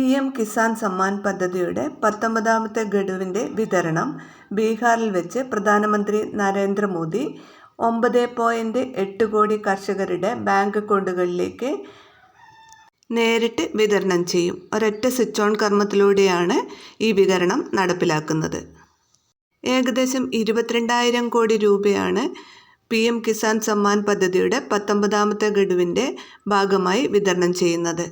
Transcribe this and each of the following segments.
P M Kisan Samman പദ്ധതിയുടെ പത്തൊമ്പതാമത്തെ ഗഡുവിന്റെ വിതരണം ബീഹാറിൽ വെച്ച് പ്രധാനമന്ത്രി നരേന്ദ്രമോദി ഒമ്പത് പോയിന്റ് എട്ട് കോടി കർഷകരുടെ ബാങ്ക് അക്കൗണ്ടുകളിലേക്ക് നേരിട്ട് വിതരണം ചെയ്യും. ഒരൊറ്റ സ്വിച്ച് ഓൺ കർമ്മത്തിലൂടെയാണ് ഈ വിതരണം നടപ്പിലാക്കുന്നത്. ഏകദേശം ഇരുപത്തിരണ്ടായിരം കോടി രൂപയാണ് പി എം കിസാൻ സമ്മാൻ പദ്ധതിയുടെ പത്തൊമ്പതാമത്തെ ഗഡുവിന്റെ ഭാഗമായി വിതരണം ചെയ്യുന്നത്.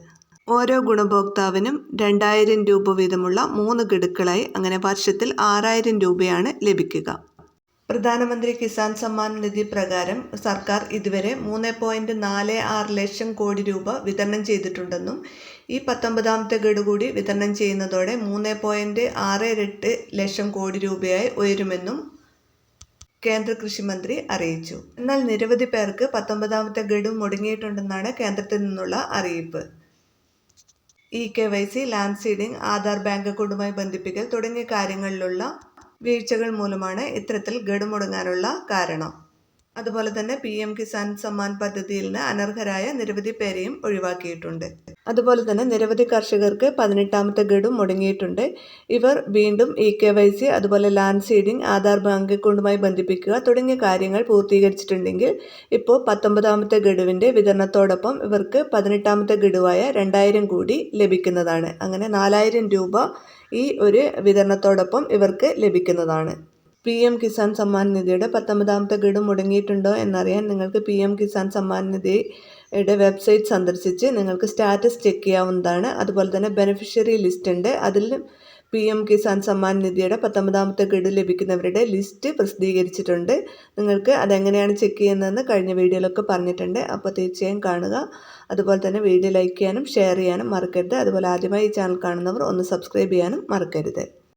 ഓരോ ഗുണഭോക്താവിനും രണ്ടായിരം രൂപ വീതമുള്ള മൂന്ന് ഗഡുക്കളായി അങ്ങനെ വർഷത്തിൽ ആറായിരം രൂപയാണ് ലഭിക്കുക. പ്രധാനമന്ത്രി കിസാൻ സമ്മാൻ നിധി പ്രകാരം സർക്കാർ ഇതുവരെ മൂന്ന് പോയിന്റ് നാല് ആറ് ലക്ഷം കോടി രൂപ വിതരണം ചെയ്തിട്ടുണ്ടെന്നും ഈ പത്തൊമ്പതാമത്തെ ഗഡു കൂടി വിതരണം ചെയ്യുന്നതോടെ മൂന്ന് പോയിന്റ് ആറ് എട്ട് ലക്ഷം കോടി രൂപയായി ഉയരുമെന്നും കേന്ദ്ര കൃഷിമന്ത്രി അറിയിച്ചു. എന്നാൽ നിരവധി പേർക്ക് പത്തൊമ്പതാമത്തെ ഗഡു മുടങ്ങിയിട്ടുണ്ടെന്നാണ് കേന്ദ്രത്തിൽ നിന്നുള്ള അറിയിപ്പ്. E K Y C land seeding Aadhaar bank അക്കൗണ്ടുമായി ബന്ധിപ്പിക്കൽ തുടങ്ങിയ കാര്യങ്ങളിലുള്ള വീഴ്ചകൾ മൂലമാണ് ഇത്തരത്തിൽ ഗഡുമുടങ്ങാനുള്ള കാരണം. അതുപോലെ തന്നെ പി എം കിസാൻ സമ്മാൻ പദ്ധതിയിൽ നിന്ന് അനർഹരായ നിരവധി പേരെയും ഒഴിവാക്കിയിട്ടുണ്ട്. അതുപോലെ തന്നെ നിരവധി കർഷകർക്ക് പതിനെട്ടാമത്തെ ഗഡും മുടങ്ങിയിട്ടുണ്ട്. ഇവർ വീണ്ടും ഇ കെ വൈ സി അതുപോലെ ലാൻഡ് സീഡിംഗ് ആധാർ ബാങ്ക് അക്കൗണ്ടുമായി ബന്ധിപ്പിക്കുക തുടങ്ങിയ കാര്യങ്ങൾ പൂർത്തീകരിച്ചിട്ടുണ്ടെങ്കിൽ ഇപ്പോൾ പത്തൊമ്പതാമത്തെ ഗഡുവിന്റെ വിതരണത്തോടൊപ്പം ഇവർക്ക് പതിനെട്ടാമത്തെ ഗഡുവായ രണ്ടായിരം കൂടി ലഭിക്കുന്നതാണ്. അങ്ങനെ നാലായിരം രൂപ ഈ ഒരു വിതരണത്തോടൊപ്പം ഇവർക്ക് ലഭിക്കുന്നതാണ്. പി എം കിസാൻ സമ്മാൻ നിധിയുടെ പത്തൊമ്പതാമത്തെ ഗഡു മുടങ്ങിയിട്ടുണ്ടോ എന്നറിയാൻ നിങ്ങൾക്ക് പി എം കിസാൻ സമ്മാൻ നിധിയുടെ വെബ്സൈറ്റ് സന്ദർശിച്ച് നിങ്ങൾക്ക് സ്റ്റാറ്റസ് ചെക്ക് ചെയ്യാവുന്നതാണ്. അതുപോലെ തന്നെ ബെനിഫിഷ്യറി ലിസ്റ്റ് ഉണ്ട്. അതിൽ പി എം കിസാൻ സമ്മാൻ നിധിയുടെ പത്തൊമ്പതാമത്തെ ഗഡു ലഭിക്കുന്നവരുടെ ലിസ്റ്റ് പ്രസിദ്ധീകരിച്ചിട്ടുണ്ട്. നിങ്ങൾക്ക് അതെങ്ങനെയാണ് ചെക്ക് ചെയ്യുന്നതെന്ന് കഴിഞ്ഞ വീഡിയോയിലൊക്കെ പറഞ്ഞിട്ടുണ്ട്. അപ്പോൾ തീർച്ചയായും കാണുക. അതുപോലെ തന്നെ വീഡിയോ ലൈക്ക് ചെയ്യാനും ഷെയർ ചെയ്യാനും മറക്കരുത്. അതുപോലെ ആദ്യമായി ഈ ചാനൽ കാണുന്നവർ ഒന്ന് സബ്സ്ക്രൈബ് ചെയ്യാനും മറക്കരുത്.